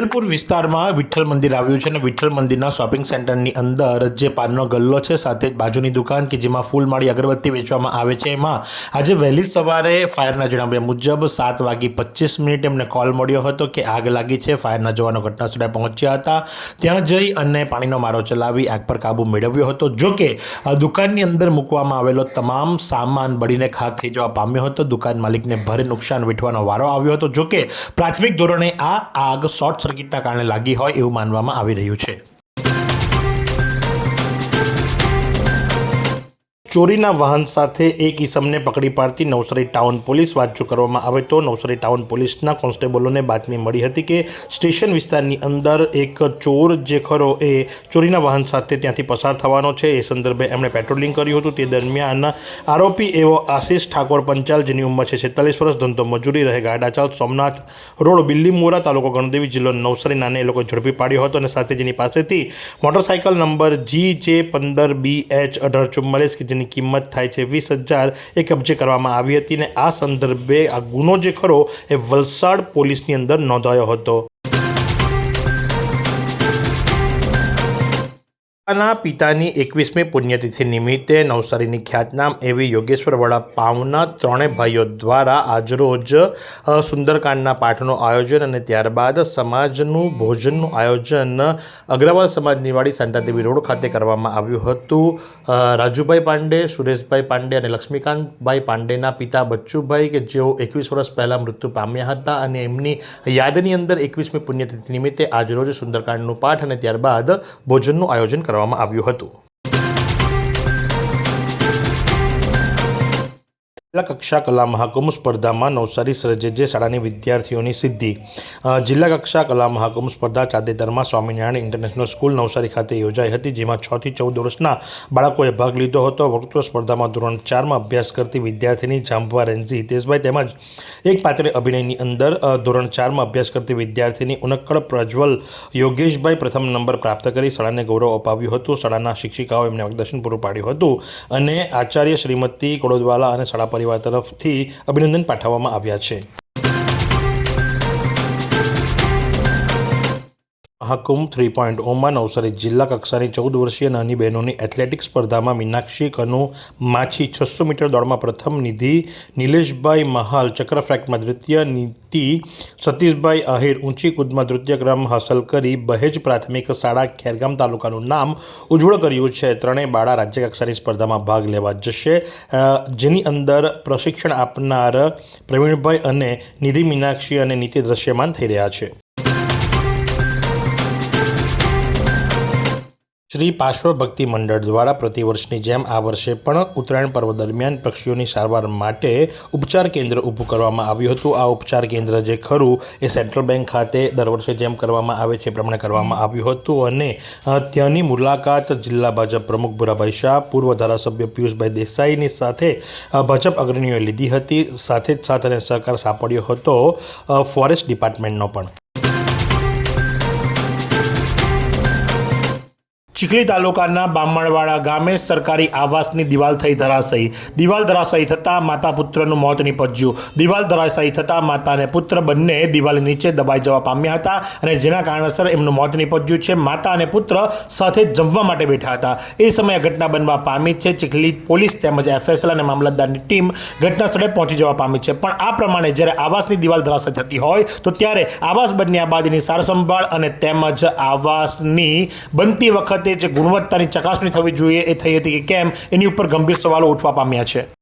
વેલપુર વિસ્તારમાં વિઠ્ઠલ મંદિર આવ્યું છે અને વિઠ્ઠલ મંદિરના શોપિંગ સેન્ટરની અંદર જે પાનનો ગલ્લો છે, સાથે બાજુની દુકાન કે જેમાં ફૂલમાળી અગરબત્તી વેચવામાં આવે છે. એમાં આજે વહેલી સવારે ફાયરના જણાવ્યા મુજબ સાત વાગી પચીસ મિનિટ એમને કોલ મળ્યો હતો કે આગ લાગી છે. ફાયરના જવાનો ઘટનાસ્થળે પહોંચ્યા હતા. ત્યાં જઈ અને પાણીનો મારો ચલાવી આગ પર કાબુ મેળવ્યો હતો. જો કે દુકાનની અંદર મૂકવામાં આવેલો તમામ સામાન બળીને ખાક થઈ જવા પામ્યો હતો. દુકાન માલિકને ભારે નુકસાન વેઠવાનો વારો આવ્યો હતો. જો કે, પ્રાથમિક ધોરણે આ આગ શોર્ટ સર્કિટના કારણે લાગી હોય એવું માનવામાં આવી રહ્યું છે. ચોરીના વાહન સાથે એક ઈસમને પકડી પાડતી નવસારી ટાઉન પોલીસ વાતચું કરવામાં આવે તો નવસારી ટાઉન પોલીસના કોન્સ્ટેબલોને બાતમી મળી હતી કે સ્ટેશન વિસ્તારની અંદર એક ચોર જે ખરો એ ચોરીના વાહન સાથે ત્યાંથી પસાર થવાનો છે. એ સંદર્ભે એમણે પેટ્રોલિંગ કર્યું હતું. તે દરમિયાન આરોપી એવો આશિષ ઠાકોર પંચાલ, જેની ઉંમર છે છેતાલીસ વર્ષ, ધંધો મજૂરી, રહે ગાડાચાલ સોમનાથ રોડ બિલ્લીમોરા તાલુકો ગણદેવી જિલ્લો નવસારી નાને એ લોકો ઝડપી પાડ્યો હતો અને સાથે જેની પાસેથી મોટરસાયકલ નંબર જી જે પંદર બી એચ અઢાર ચુમ્માલીસ કે જેની કિંમત થાય છે વીસ હજાર એ કબજે કરવામાં આવી હતી અને આ સંદર્ભે આ ગુનો જે ખરો એ વલસાડ પોલીસની અંદર નોંધાયો હતો. પોતાના પિતાની એકવીસમી પુણ્યતિથિ નિમિત્તે નવસારીની ખ્યાતનામ એવી યોગેશ્વર વડા પાવના ત્રણેય ભાઈઓ દ્વારા આજરોજ સુંદરકાંડના પાઠનું આયોજન અને ત્યારબાદ સમાજનું ભોજનનું આયોજન અગ્રવાલ સમાજ નિવાડી શાંતાદેવી રોડ ખાતે કરવામાં આવ્યું હતું. રાજુભાઈ પાંડે, સુરેશભાઈ પાંડે અને લક્ષ્મીકાંતભાઈ પાંડેના પિતા બચ્ચુભાઈ કે જેઓ એકવીસ વર્ષ પહેલાં મૃત્યુ પામ્યા હતા અને એમની યાદની અંદર એકવીસમી પુણ્યતિથિ નિમિત્તે આજરોજ સુંદરકાંડનું પાઠ અને ત્યારબાદ ભોજનનું આયોજન કરવામાં આવ્યું હતું. જિલ્લા કક્ષા કલા મહાકુંભ સ્પર્ધામાં નવસારી સરજજે શાળાની વિદ્યાર્થીઓની સિદ્ધિ. જિલ્લા કક્ષા કલા મહાકુંભ સ્પર્ધા તાજેતરમાં સ્વામિનારાયણ ઇન્ટરનેશનલ સ્કૂલ નવસારી ખાતે યોજાઈ હતી, જેમાં છ થી ચૌદ વર્ષના બાળકોએ ભાગ લીધો હતો. વક્તૃત્વ સ્પર્ધામાં ધોરણ ચારમાં અભ્યાસ કરતી વિદ્યાર્થીની જાંબવા રેન્ઝી હિતેશભાઈ તેમજ એક પાત્રે અભિનયની અંદર ધોરણ ચારમાં અભ્યાસ કરતી વિદ્યાર્થીની ઉનક્કડ પ્રજ્વલ યોગેશભાઈ પ્રથમ નંબર પ્રાપ્ત કરી શાળાને ગૌરવ અપાવ્યું હતું. શાળાના શિક્ષિકાઓ એમને માર્ગદર્શન પૂરું પાડ્યું હતું અને આચાર્ય શ્રીમતી કોડોદવાલા અને શાળા પરિવાર તરફથી અભિનંદન પાઠવવામાં આવ્યા છે. મહાકુંભ થ્રી પોઈન્ટ ઓમાં નવસારી જિલ્લા કક્ષાની ચૌદ વર્ષીય નાની બહેનોની એથ્લેટિક સ્પર્ધામાં મીનાક્ષી કનુ માછી છસો મીટર દોડમાં પ્રથમ નિધિ, નિલેશભાઈ મહાલ ચક્ર દ્વિતીય નીતિ સતીશભાઈ આહિર ઊંચી કૂદમાં તૃતીય ક્રમ હાંસલ કરી બહેજ પ્રાથમિક શાળા ખેરગામ તાલુકાનું નામ ઉજ્જવળ કર્યું છે. ત્રણેય બાળા રાજ્ય કક્ષાની સ્પર્ધામાં ભાગ લેવા જશે. જેની અંદર પ્રશિક્ષણ આપનાર પ્રવીણભાઈ અને નિધિ મીનાક્ષી અને નીતિ દ્રશ્યમાન થઈ રહ્યા છે. શ્રી પાર્શ્વ ભક્તિ મંડળ દ્વારા પ્રતિવર્ષની જેમ આ વર્ષે પણ ઉત્તરાયણ પર્વ દરમિયાન પક્ષીઓની સારવાર માટે ઉપચાર કેન્દ્ર ઊભું કરવામાં આવ્યું હતું. આ ઉપચાર કેન્દ્ર જે ખરું એ સેન્ટ્રલ બેંક ખાતે દર વર્ષે જેમ કરવામાં આવે છે પ્રમાણે કરવામાં આવ્યું હતું અને ત્યાંની મુલાકાત જિલ્લા ભાજપ પ્રમુખ ભુરાભાઈ શાહ, પૂર્વ ધારાસભ્ય પિયુષભાઈ દેસાઈની સાથે ભાજપ અગ્રણીઓએ લીધી હતી. સાથે જ સાથ સહકાર સાંપડ્યો હતો ફોરેસ્ટ ડિપાર્ટમેન્ટનો પણ. ચીખલી તાલુકાના બામણવાડા ગામે સરકારી આવાસની દિવાલ થઈ ધરાશયી. દિવાલ ધરાશયી થતાં માતા પુત્રનું મોત નીપજ્યું. દિવાલ ધરાશયી થતાં માતા અને પુત્ર બંને દિવાલ નીચે દબાઈ જવા પામ્યા હતા અને જેના કારણસર એમનું મોત નીપજ્યું છે. માતા અને પુત્ર સાથે જમવા માટે બેઠા હતા. એ સમયે ઘટના બનવા પામી છે. ચીખલી પોલીસ તેમજ એફએસએલ અને મામલતદારની ટીમ ઘટના સ્થળે પહોંચી જવા પામી છે. પણ આ પ્રમાણે જ્યારે આવાસની દિવાલ ધરાશય થતી હોય, તો ત્યારે આવાસ બન્યા બાદની સારસંભાળ અને તેમજ આવાસની બનતી વખતે જે ગુણવત્તાની ચકાસણી થવી જોઈએ એ થઈ હતી કે કેમ, એની ઉપર ગંભીર સવાલો ઉઠવા પામ્યા છે.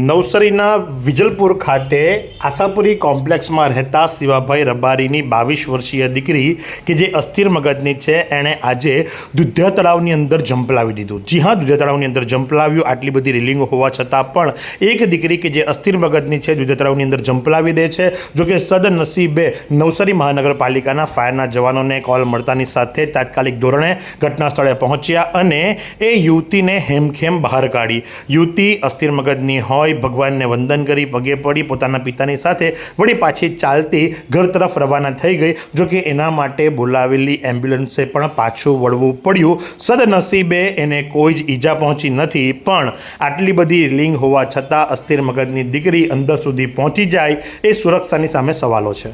નવસારીના વિજલપુર ખાતે આશાપુરી કોમ્પ્લેક્સમાં રહેતા શિવાભાઈ રબારીની બાવીસ વર્ષીય દીકરી કે જે અસ્થિર મગજની છે, એણે આજે દુધિયા તળાવની અંદર જંપલાવી દીધું. જી હા, દુધિયા તળાવની અંદર જંપલાવ્યું આટલી બધી રિલિંગ હોવા છતાં પણ એક દીકરી કે જે અસ્થિર મગજની છે, દુધિયા તળાવની અંદર જંપલાવી દે છે. જોકે સદનસીબે નવસારી મહાનગરપાલિકાના ફાયરના જવાનોને કોલ મળતાની સાથે તાત્કાલિક ધોરણે ઘટના સ્થળે પહોંચ્યા અને એ યુવતીને હેમખેમ બહાર કાઢી. યુવતી અસ્થિર મગજની હોય ભગવાનને વંદન કરી, પગે પડી, પોતાના પિતાની સાથે વળી પાછી ચાલતી ઘર તરફ રવાના થઈ ગઈ જોકે એના માટે બોલાવેલી એમ્બ્યુલન્સે પણ પાછું વળવું પડ્યું. સદનસીબે એને કોઈ જ ઈજા પહોંચી નથી, પણ આટલી બધી રિલિંગ હોવા છતાં અસ્થિર મગજની દીકરી અંદર સુધી પહોંચી જાય એ સુરક્ષાની સામે સવાલો છે.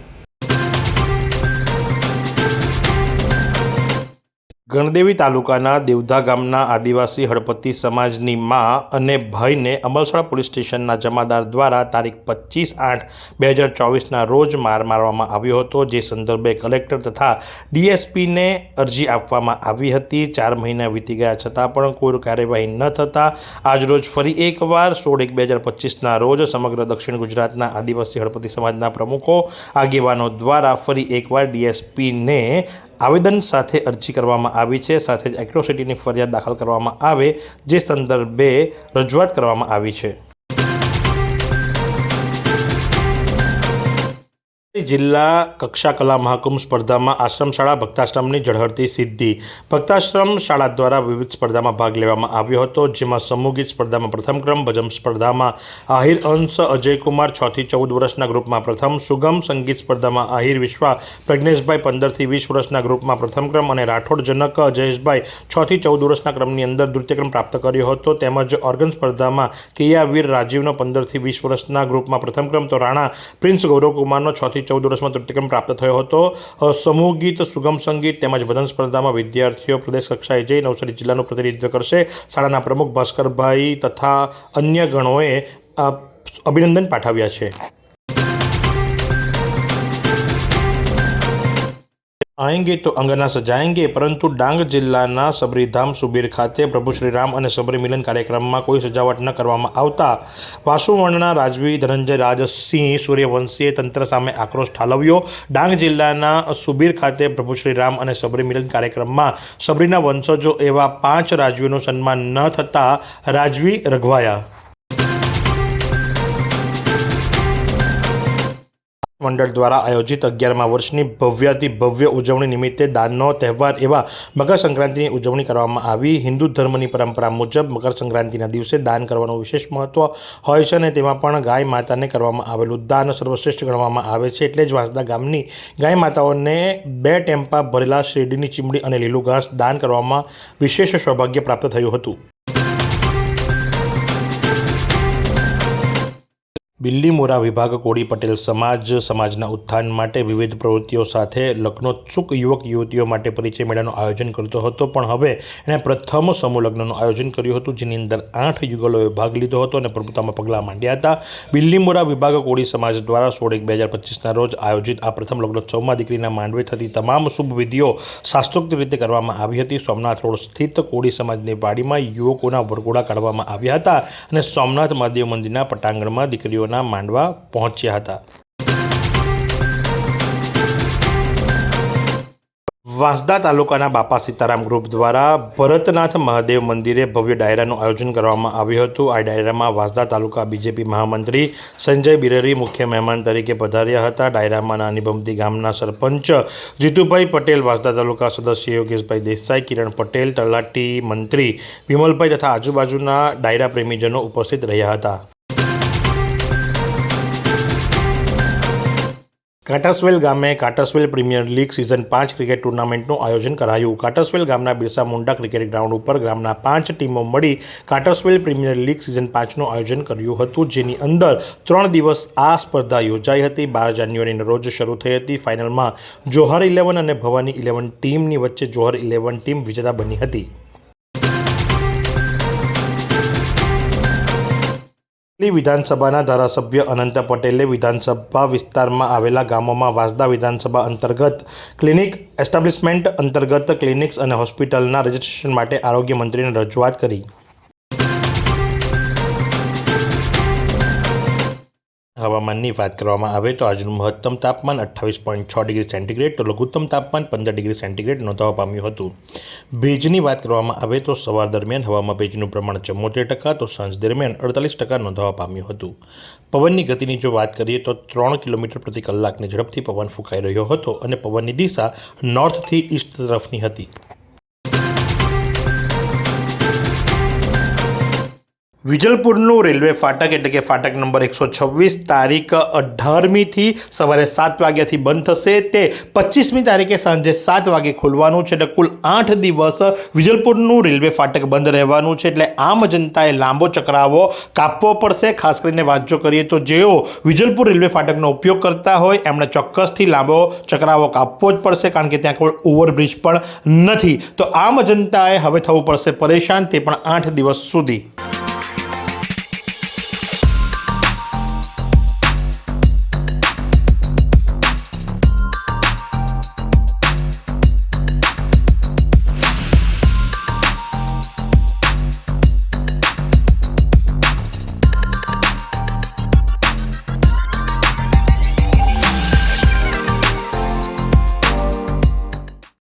ગણદેવી તાલુકાના દેવધા ગામના આદિવાસી હળપતિ સમાજની મા અને ભાઈને અમલસાડ પોલીસ સ્ટેશનના જમાદાર દ્વારા તારીખ પચીસ આઠ બે હજાર ચોવીસના રોજ માર મારવામાં આવ્યો હતો. જે સંદર્ભે કલેક્ટર તથા ડીએસપીને અરજી આપવામાં આવી હતી. ચાર મહિના વીતી ગયા છતાં પણ કોઈ કાર્યવાહી ન થતાં આજરોજ ફરી એકવાર સોળ એક બે હજાર પચીસના રોજ સમગ્ર દક્ષિણ ગુજરાતના આદિવાસી હળપતિ સમાજના પ્રમુખો આગેવાનો દ્વારા ફરી એકવાર ડીએસપીને આવેદન સાથે અરજી કરવામાં આવી છે. સાથે જ એટ્રોસિટીની ફરિયાદ દાખલ કરવામાં આવે, જે સંદર્ભે રજૂઆત કરવામાં આવી છે. જિલ્લા કક્ષા કલા મહાકુંભ સ્પર્ધામાં આશ્રમ શાળા ભક્તાશ્રમની ઝળહળતી સિદ્ધિ. ભક્તાશ્રમ શાળા દ્વારા વિવિધ સ્પર્ધામાં ભાગ લેવામાં આવ્યો હતો, જેમાં સમૂહ ગીત સ્પર્ધામાં પ્રથમ ક્રમ ભજમ સ્પર્ધામાં આહિર અંશ, અજયકુમાર છ થી ચૌદ વર્ષના ગ્રુપમાં પ્રથમ, સુગમ સંગીત સ્પર્ધામાં આહિર વિશ્વા, પ્રજ્ઞેશભાઈ પંદરથી વીસ વર્ષના ગ્રુપમાં પ્રથમ ક્રમ અને રાઠોડ જનક અજયેશભાઈ છ થી ચૌદ વર્ષના ક્રમની અંદર દ્વિતીય ક્રમ પ્રાપ્ત કર્યો હતો. તેમજ ઓર્ગન સ્પર્ધામાં કિયાવીર રાજીવનો પંદરથી વીસ વર્ષના ગ્રુપમાં પ્રથમ ક્રમ તો રાણા, પ્રિન્સ ગૌરવકુમારનો છ થી ચૌદ વર્ષમાં તૃતીય પ્રાપ્ત થયો હતો. સમૂહ ગીત, સુગમ સંગીત તેમજ ભજન સ્પર્ધામાં વિદ્યાર્થીઓ પ્રદેશ કક્ષાએ જઈ નવસારી જિલ્લાનું પ્રતિનિધિત્વ કરશે. શાળાના પ્રમુખ ભાસ્કરભાઈ તથા અન્ય ગણોએ અભિનંદન પાઠવ્યા છે. આએંગે તો અંગના સજાએંગે પરંતુ ડાંગ જિલ્લાના સબરીધામ સુબીર ખાતે પ્રભુ શ્રીરામ અને સબરી મિલન કાર્યક્રમમાં કોઈ સજાવટ ન કરવામાં આવતા વાસુવર્ણના રાજવી ધનંજય રાજસિંહ સૂર્યવંશીએ તંત્ર સામે આક્રોશ ઠાલવ્યો. ડાંગ જિલ્લાના સુબીર ખાતે પ્રભુ શ્રીરામ અને સબરી મિલન કાર્યક્રમમાં સબરીના વંશજો એવા પાંચ રાજવીઓનું સન્માન ન થતાં રાજવી રઘવાયા મંડળ દ્વારા આયોજિત અગિયારમા વર્ષની ભવ્યાતિ ભવ્ય ઉજવણી નિમિત્તે દાનનો તહેવાર એવા મકર સંક્રાંતિની ઉજવણી કરવામાં આવી. હિન્દુ ધર્મની પરંપરા મુજબ મકર સંક્રાંતિના દિવસે દાન કરવાનું વિશેષ મહત્વ હોય છે અને તેમાં પણ ગાય માતાને કરવામાં આવેલું દાન સર્વશ્રેષ્ઠ ગણવામાં આવે છે. એટલે જ વાંસદા ગામની ગાય માતાઓને બે ટેમ્પા ભરેલા શેરડીની ચીમડી અને લીલું ઘાસ દાન કરવામાં વિશેષ સૌભાગ્ય પ્રાપ્ત થયું હતું. બિલ્લીમોરા વિભાગ કોળી પટેલ સમાજ, સમાજના ઉત્થાન માટે વિવિધ પ્રવૃત્તિઓ સાથે લગ્નોત્સુક યુવક યુવતીઓ માટે પરિચય મેળાનું આયોજન કરતો હતો. પણ હવે એણે પ્રથમ સમૂહ લગ્નનું આયોજન કર્યું હતું, જેની અંદર આઠ યુગલોએ ભાગ લીધો હતો અને પ્રભુતામાં પગલાં માંડ્યા હતા. બિલ્લીમોરા વિભાગ કોળી સમાજ દ્વારા સોળ એક બે હજાર પચીસના રોજ આયોજિત આ પ્રથમ લગ્નોત્સવમાં દીકરીના માંડવે થતી તમામ શુભ વિધિઓ શાસ્ત્રોક્ત રીતે કરવામાં આવી હતી. સોમનાથ રોડ સ્થિત કોળી સમાજની વાડીમાં યુવકોના વરઘોડા કાઢવામાં આવ્યા હતા અને સોમનાથ મહાદેવ મંદિરના પટાંગણમાં દીકરીઓના માંડવા પહોંચ્યા હતા. વાંસદા તાલુકાના બાપા સીતારામ ગ્રુપ દ્વારા ભરતનાથ મહાદેવ મંદિરે ભવ્ય ડાયરાનું આયોજન કરવામાં આવ્યું હતું. આ ડાયરામાં વાંસદા તાલુકા બીજેપી મહામંત્રી સંજય બિરરી મુખ્ય મહેમાન તરીકે પધાર્યા હતા. ડાયરામાં નાની બમતી ગામના સરપંચ જીતુભાઈ પટેલ, વાંસદા તાલુકા સદસ્ય યોગેશભાઈ દેસાઈ, કિરણ પટેલ, તલાટી મંત્રી વિમલભાઈ તથા આજુબાજુના ડાયરા પ્રેમીજનો ઉપસ્થિત રહ્યા હતા. કાંટાસવેલ ગામે કાટસવેલ પ્રીમિયર લીગ સિઝન પાંચ ક્રિકેટ ટુર્નામેન્ટનું આયોજન કરાયું. કાટસવેલ ગામના બિરસા મુંડા ક્રિકેટ ગ્રાઉન્ડ ઉપર ગામના પાંચ ટીમો મળી કાટસવેલ પ્રીમિયર લીગ સિઝન પાંચનું આયોજન કર્યું હતું, જેની અંદર ત્રણ દિવસ આ સ્પર્ધા યોજાઈ હતી. બાર જાન્યુઆરીના રોજ શરૂ થઈ હતી. ફાઇનલમાં જોહર ઇલેવન અને ભવાની ઇલેવન ટીમની વચ્ચે જોહર ઇલેવન ટીમ વિજેતા બની હતી. દિલ્હી વિધાનસભાના ધારાસભ્ય અનંત પટેલે વિધાનસભા વિસ્તારમાં આવેલા ગામોમાં વાસદા વિધાનસભા અંતર્ગત ક્લિનિક એસ્ટાબ્લિશમેન્ટ અંતર્ગત ક્લિનિક્સ અને હોસ્પિટલના રજિસ્ટ્રેશન માટે આરોગ્ય મંત્રીને રજૂઆત કરી. હવામાનની વાત કરવામાં આવે તો આજનું મહત્તમ તાપમાન અઠ્ઠાવીસ પોઈન્ટ છ ડિગ્રી સેન્ટીગ્રેડ તો લઘુત્તમ તાપમાન પંદર ડિગ્રી સેન્ટીગ્રેડ નોંધાવા પામ્યું હતું. ભેજની વાત કરવામાં આવે તો સવાર દરમિયાન હવામાં ભેજનું પ્રમાણ ચુમ્મોતેર ટકા તો સાંજ દરમિયાન અડતાલીસ ટકા નોંધવા પામ્યું હતું. પવનની ગતિની જો વાત કરીએ તો ત્રણ કિલોમીટર પ્રતિ કલાકની ઝડપથી પવન ફૂંકાઈ રહ્યો હતો અને પવનની દિશા નોર્થથી ઈસ્ટ તરફની હતી. વિજલપુરનું રેલવે ફાટક એટલે કે ફાટક નંબર એકસો છવ્વીસ તારીખ અઢારમીથી સવારે સાત વાગ્યાથી બંધ થશે. તે પચીસમી તારીખે સાંજે સાત વાગે ખોલવાનું છે એટલે કુલ આઠ દિવસ વિજલપુરનું રેલવે ફાટક બંધ રહેવાનું છે. એટલે આમ જનતાએ લાંબો ચક્રાવો કાપવો પડશે. ખાસ કરીને જો કરીએ તો જેઓ વિજલપુર રેલવે ફાટકનો ઉપયોગ કરતા હોય, એમણે ચોક્કસથી લાંબો ચક્રાવો કાપવો જ પડશે, કારણ કે ત્યાં કોઈ ઓવરબ્રિજ પણ નથી. તો આમ જનતાએ હવે થવું પડશે પરેશાન, તે પણ આઠ દિવસ સુધી.